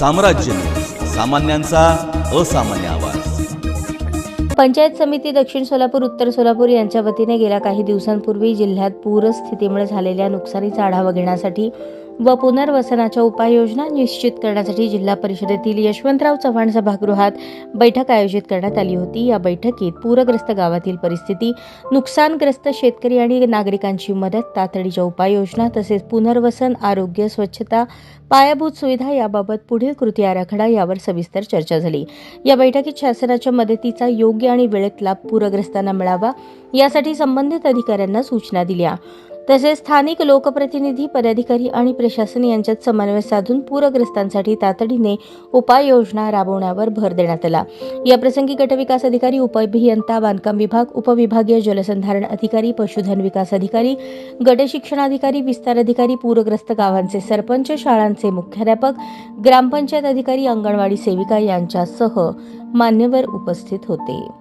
साम्राज्य. सामान्यांचा असामान्य आवाज. पंचायत समिती दक्षिण सोलापूर उत्तर सोलापूर यांच्या वतीने गेल्या काही दिवसांपूर्वी जिल्ह्यात पूरस्थितीमुळे झालेल्या नुकसानीचा आढावा घेण्यासाठी व पुनर्वसनाच्या उपाययोजना निश्चित करण्यासाठी जिल्हा परिषदेतील यशवंतराव चव्हाण सभागृहात बैठक आयोजित करण्यात आली होती. या बैठकीत पूरग्रस्त गावातील परिस्थिती नुकसानग्रस्त शेतकरी आणि नागरिकांची मदत तातडीच्या उपाययोजना तसेच पुनर्वसन आरोग्य स्वच्छता पायाभूत सुविधा याबाबत पुढील कृती आराखडा यावर सविस्तर चर्चा झाली. या बैठकीत शासनाच्या मदतीचा योग्य आणि वेळेत लाभ पूरग्रस्तांना मिळावा यासाठी संबंधित अधिकाऱ्यांना सूचना दिल्या. तसेच स्थानिक लोकप्रतिनिधी पदाधिकारी आणि प्रशासन यांच्यात समन्वय साधून पूरग्रस्तांसाठी तातडीने उपाययोजना राबवण्यावर भर देण्यात आला. याप्रसंगी गटविकास अधिकारी उपअभियंता बांधकाम विभाग उपविभागीय जलसंधारण अधिकारी पशुधन विकास अधिकारी गट शिक्षणाधिकारी विस्तार अधिकारी पूरग्रस्त गावांचे सरपंच शाळांचे मुख्याध्यापक ग्रामपंचायत अधिकारी अंगणवाडी सेविका यांच्यासह मान्यवर उपस्थित होते.